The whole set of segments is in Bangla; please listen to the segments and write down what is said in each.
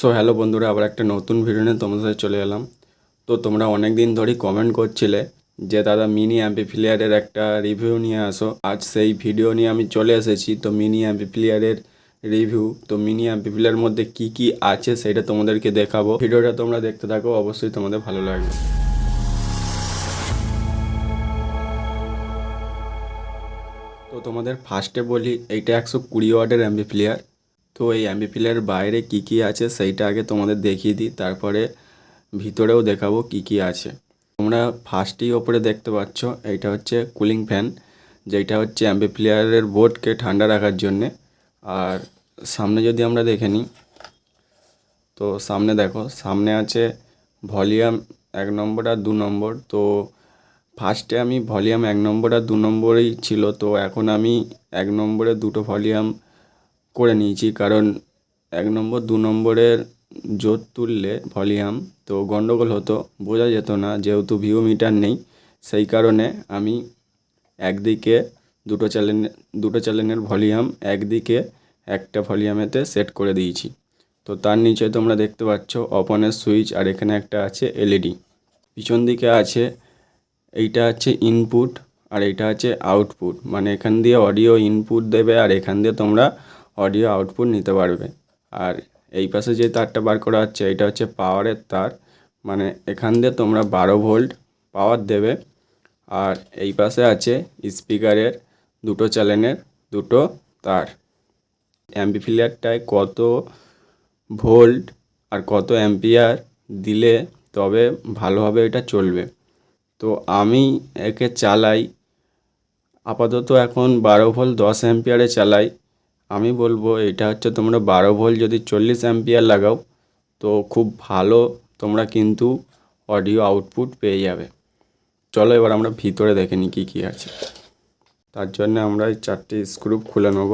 সো হ্যালো বন্ধুরা, আবার একটা নতুন ভিডিও নিয়ে তোমাদের সাথে চলে এলাম। তো তোমরা অনেক দিন ধরেই কমেন্ট করছিলে যে, দাদা মিনি অ্যাম্পিফিলিয়ারের একটা রিভিউ নিয়ে আসো। আজ সেই ভিডিও নিয়ে আমি চলে এসেছি। তো মিনি অ্যাম্পিফিলিয়ারের রিভিউ তো মিনি অ্যাম্পিফিলিয়ার মধ্যে কি কি আছে সেটা তোমাদেরকে দেখাবো। ভিডিওটা তোমরা দেখতে থাকো, অবশ্যই তোমাদের ভালো লাগবে। তো তোমাদের ফার্স্টে বলি, এইটা একশো কুড়ি ওয়াটের অ্যাম্পিফিলিয়ার তো এই অ্যাম্পিফিলিয়ার বাইরে কি কি আছে সেইটা আগে তোমাদের দেখিয়ে দিই, তারপরে ভিতরেও দেখাবো কি কি আছে। তোমরা ফার্স্টেই ওপরে দেখতে পাচ্ছ, এইটা হচ্ছে কুলিং ফ্যান যেটা হচ্ছে অ্যাম্পিফিলিয়ারের বোর্ডকে ঠান্ডা রাখার জন্যে। আর সামনে যদি আমরা দেখে নিই, তো সামনে দেখো, সামনে আছে ভলিউম এক নম্বর আর দু নম্বর। তো ফার্স্টে আমি ভলিউম এক নম্বর আর দু নম্বরেই ছিল, তো এখন আমি এক নম্বরে দুটো ভলিউম করে নিয়েছি, কারণ এক নম্বর, দু নম্বরের জোর তুললে ভলিউম, তো গন্ডগোল হতো, বোঝা যেত না, যেহেতু ভিউ মিটার নেই, সেই কারণে আমি একদিকে দুটো চ্যানেল দুটো চ্যানেলের ভলিউম, একদিকে একটা ভলিউমেতে সেট করে দিয়েছি। তো তার নিচে তোমরা দেখতে পাচ্ছ অপনের সুইচ, আর এখানে একটা আছে এলইডি। পিছন দিকে আছে, এইটা আছে ইনপুট আর এইটা আছে আউটপুট মানে এখান দিয়ে অডিও ইনপুট দেবে, আর এখান দিয়ে তোমরা অডিও আউটপুট নিতে পারবে। আর এই পাশে যে তারটা বার করা হচ্ছে, এটা হচ্ছে পাওয়ারের তার। মানে এখান দিয়ে তোমরা বারো ভোল্ট পাওয়ার দেবে। আর এই পাশে আছে স্পিকারের দুটো চ্যানেলের দুটো তার। অ্যাম্পিফিলিয়ারটায় কত ভোল্ট আর কত অ্যাম্পিয়ার দিলে তবে ভালোভাবে এটা চলবে। তো আমি একে চালাই। আপাতত এখন বারো ভোল্ট দশ অ্যাম্পিয়ারে চালাই। আমি বলব এটা হচ্ছে তোমরা বারো ভোল্ট যদি চল্লিশ অ্যাম্পিয়ার লাগাও, তো খুব ভালো তোমরা কিন্তু অডিও আউটপুট পেয়ে যাবে। চলো এবার আমরা ভিতরে দেখে নিই কী কী আছে। তার জন্য আমরা এই চারটি স্ক্রু খুলে নেব।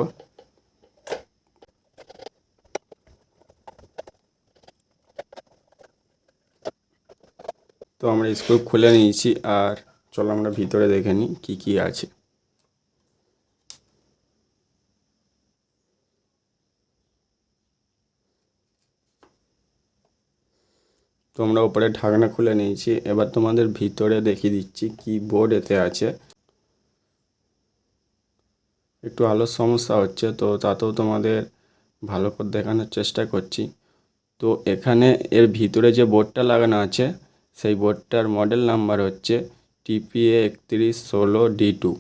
তো আমরা স্ক্রু খুলে নিয়েছি, আর চলো আমরা ভিতরে দেখে নিই কী কী আছে। তো আমরা ওপরে ঢাকনা খুলে নিয়েছি। এবার তোমাদের ভিতরে দেখিয়ে দিচ্ছি কি বোর্ড এতে আছে। একটু আলোর সমস্যা হচ্ছে তো তাতেও তোমাদের ভালো করে দেখানোর চেষ্টা করছি। তো এখানে এর ভিতরে যে বোর্ডটা লাগানো আছে, সেই বোর্ডটার মডেল নাম্বার হচ্ছে টিপিএ একত্রিশ ষোলো ডি টু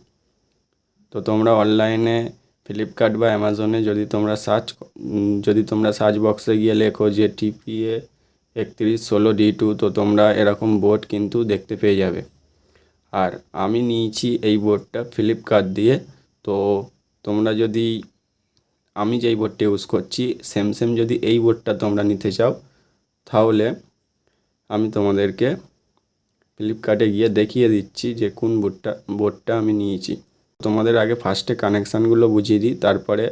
তো তোমরা অনলাইনে ফ্লিপকার্ট বা অ্যামাজনে যদি তোমরা সার্চ যদি তোমরা সার্চ বক্সে গিয়ে লেখো যে টিপিএ একত্রিশ, ষোলো, ডি টু তো তোমরা এরকম বোর্ড কিন্তু দেখতে পেয়ে যাবে। আর আমি নিয়েছি এই বোর্ডটা ফ্লিপকার্ট দিয়ে, তো তোমরা যদি, আমি যেই বোর্ডটা ইউজ করছি, সেম সেম যদি এই বোর্ডটা তোমরা নিতে চাও, তাহলে আমি তোমাদেরকে ফ্লিপকার্টে গিয়ে দেখিয়ে দিচ্ছি যে কোন বোর্ডটা বোর্ডটা আমি নিয়েছি। তোমাদের আগে ফার্স্টে কানেকশানগুলো বুঝিয়ে দিই, তারপরে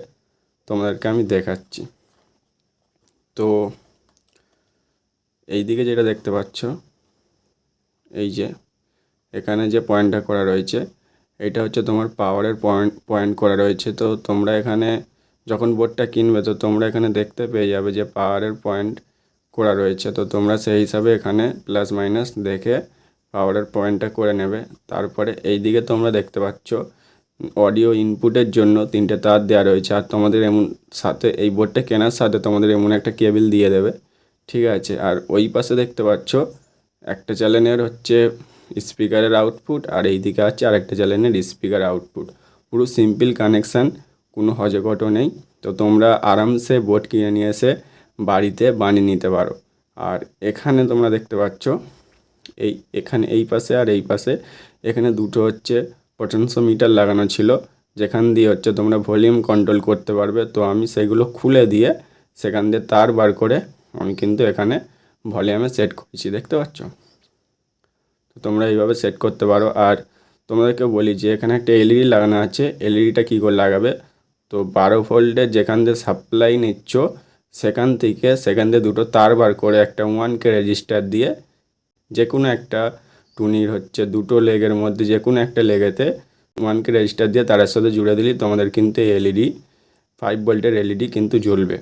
তোমাদেরকে আমি দেখাচ্ছি। তো এই দিকে যেটা দেখতে পাচ্ছ, এই যে, এখানে যে পয়েন্টটা করা রয়েছে, এটা হচ্ছে তোমার পাওয়ারের পয়েন্ট পয়েন্ট করা রয়েছে। তো তোমরা এখানে যখন বোর্ডটা কিনবে, তো তোমরা এখানে দেখতে পেয়ে যাবে যে পাওয়ারের পয়েন্ট করা রয়েছে। তো তোমরা সেই হিসাবে এখানে প্লাস মাইনাস দেখে পাওয়ারের পয়েন্টটা করে নেবে। তারপরে এই দিকে তোমরা দেখতে পাচ্ছ অডিও ইনপুটের জন্য তিনটে তার দেওয়া রয়েছে। আর তোমাদের এমন সাথে, এই বোর্ডটা কেনার সাথে তোমাদের এমন একটা কেবিল দিয়ে দেবে। ঠিক আছে, আর ওই পাশে দেখতে পাচ্ছ, একটা চ্যানেলের হচ্ছে স্পিকারের আউটপুট আর এই দিকে আছে আরেকটা চ্যানেলের স্পিকার আউটপুট পুরো সিম্পল কানেকশান কোনো হজকটও নেই। তো তোমরা আরামসে বোর্ড কিনে নিয়ে এসে বাড়িতে বানিয়ে নিতে পারো। আর এখানে তোমরা দেখতে পাচ্ছ, এই এখানে এই পাশে আর এই পাশে, এখানে দুটো হচ্ছে মিটার লাগানো ছিল, যেখান দিয়ে হচ্ছে তোমরা ভলিউম কন্ট্রোল করতে পারবে। তো আমি সেগুলো খুলে দিয়ে সেখান দিয়ে তার বার করে আমি কিন্তু এখানে ভলিউমে সেট করেছি, দেখতে পাচ্ছ? তো তোমরা এইভাবে সেট করতে পারো। আর তোমাদেরকে বলি যে এখানে একটা এলইডি লাগানো আছে। এলইডিটা কী করে লাগাবে? তো বারো ভোল্টের যেখান দিয়ে সাপ্লাই নিচ্ছ, সেখান থেকে সেখান দিয়ে দুটো তার বার করে একটা ওয়ানকে রেজিস্টার দিয়ে যে কোনো একটা টুনির হচ্ছে দুটো লেগের মধ্যে যে কোনো একটা লেগেতে ওয়ানকে রেজিস্টার দিয়ে তারের সাথে জুড়ে দিলি, তোমাদের কিন্তু এলইডি ফাইভ ভোল্টের এলইডি কিন্তু জ্বলবে।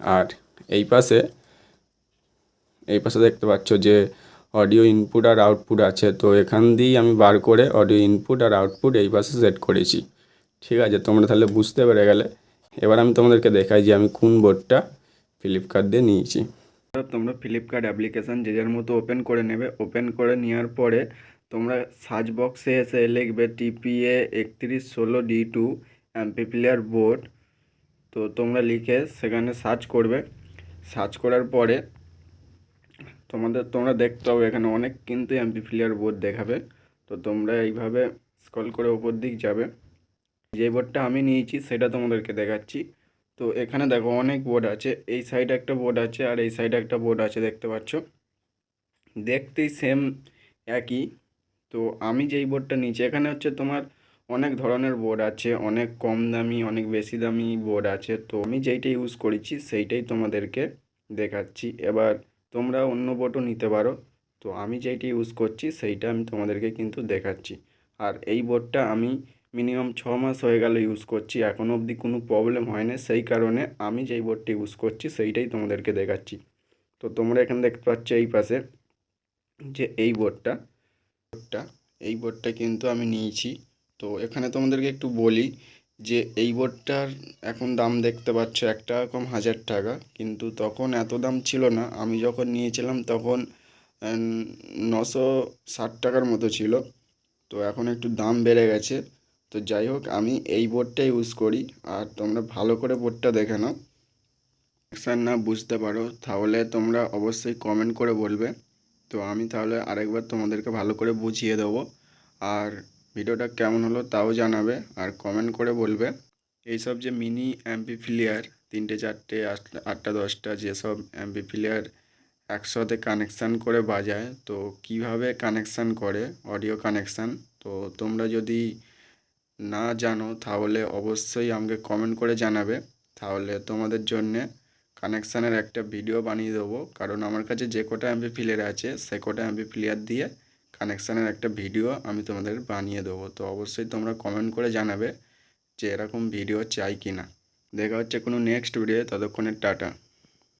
আর এই পাশে এই পাশে দেখতে পাচ্ছ যে অডিও ইনপুট আর আউটপুট আছে। তো এখান দিয়েই আমি বার করে অডিও ইনপুট আর আউটপুট এই পাশে সেট করেছি। ঠিক আছে, তোমরা তাহলে বুঝতে পেরে গেলে। এবার আমি তোমাদেরকে দেখাই যে আমি কোন বোর্ডটা ফ্লিপকার্ট দিয়ে নিয়েছি। তোমরা ফ্লিপকার্ট অ্যাপ্লিকেশান যে যার মতো ওপেন করে নেবে। ওপেন করে নেওয়ার পরে তোমরা সার্চ বক্সে এসে লিখবে টিপিএ একত্রিশ ষোলো ডি টু অ্যাম্পিপ্লেয়ার বোর্ড তো তোমরা লিখে সেখানে সার্চ করবে। সার্চ করার পরে তোমাদের, তোমরা দেখতে হবে এখানে অনেক কিন্তু অ্যাম্পিপ্লেয়ার বোর্ড দেখাবে। তো তোমরা এইভাবে স্ক্রল করে ওপর দিক যাবে। যে বোর্ডটা আমি নিয়েছি সেটা তোমাদেরকে দেখাচ্ছি। তো এখানে দেখো অনেক বোর্ড আছে। এই সাইডে একটা বোর্ড আছে আর এই সাইডে একটা বোর্ড আছে, দেখতে পাচ্ছ? দেখতেই সেম একই। তো আমি যেই বোর্ডটা নিয়েছি, এখানে হচ্ছে তোমার অনেক ধরনের বোর্ড আছে, অনেক কম দামি, অনেক বেশি দামি বোর্ড আছে। তো আমি যেইটা ইউজ করেছি, সেইটাই তোমাদেরকে দেখাচ্ছি। এবার তোমরা অন্য বোর্ডও নিতে পারো। তো আমি যেইটা ইউজ করছি, সেইটা আমি তোমাদেরকে কিন্তু দেখাচ্ছি। আর এই বোর্ডটা আমি মিনিমাম ছ মাস হয়ে গেল ইউজ করছি। এখনও অবধি কোনো প্রবলেম হয় না সেই কারণে আমি যেই বোর্ডটি ইউজ করছি, সেইটাই তোমাদেরকে দেখাচ্ছি। তো তোমরা এখানে দেখতে পাচ্ছ এই পাশে যে এই বোর্ডটা বোর্ডটা এই বোর্ডটা কিন্তু আমি নিয়েছি। তো এখানে তোমাদেরকে একটু বলি যে এই বোর্ডটার এখন দাম দেখতে পাচ্ছ একটা কম হাজার টাকা, কিন্তু তখন এত দাম ছিল না। আমি যখন নিয়েছিলাম তখন নশো ষাট টাকার মতো ছিল। তো এখন একটু দাম বেড়ে গেছে। তো যাই হোক, আমি এই বোর্ডটা ইউজ করি। আর তোমরা ভালো করে বোর্ডটা দেখে নাও। কানেকশান না বুঝতে পারো, তাহলে তোমরা অবশ্যই কমেন্ট করে বলবে। তো আমি তাহলে আরেকবার তোমাদেরকে ভালো করে বুঝিয়ে দেবো। আর ভিডিওটা কেমন হলো তাও জানাবে আর কমেন্ট করে বলবে। এইসব যে মিনি অ্যাম্পিফিলিয়ার তিনটে, চারটে, আট- আটটা, দশটা যেসব অ্যাম্পিফিলিয়ার একসাথে কানেকশান করে বাজায়, তো কীভাবে কানেকশান করে অডিও কানেকশান তো তোমরা যদি না জানো তাহলে অবশ্যই আমাকে কমেন্ট করে জানাবে। তাহলে তোমাদের জন্যে কানেকশানের একটা ভিডিও বানিয়ে দেবো। কারণ আমার কাছে যে কটা এমবি প্লেয়ার আছে, সে কটা এমবি প্লেয়ার দিয়ে কানেকশানের একটা ভিডিও আমি তোমাদের বানিয়ে দেবো। তো অবশ্যই তোমরা কমেন্ট করে জানাবে যে এরকম ভিডিও চাই কি না দেখা হচ্ছে কোনো নেক্সট ভিডিও ততক্ষণের টাটা।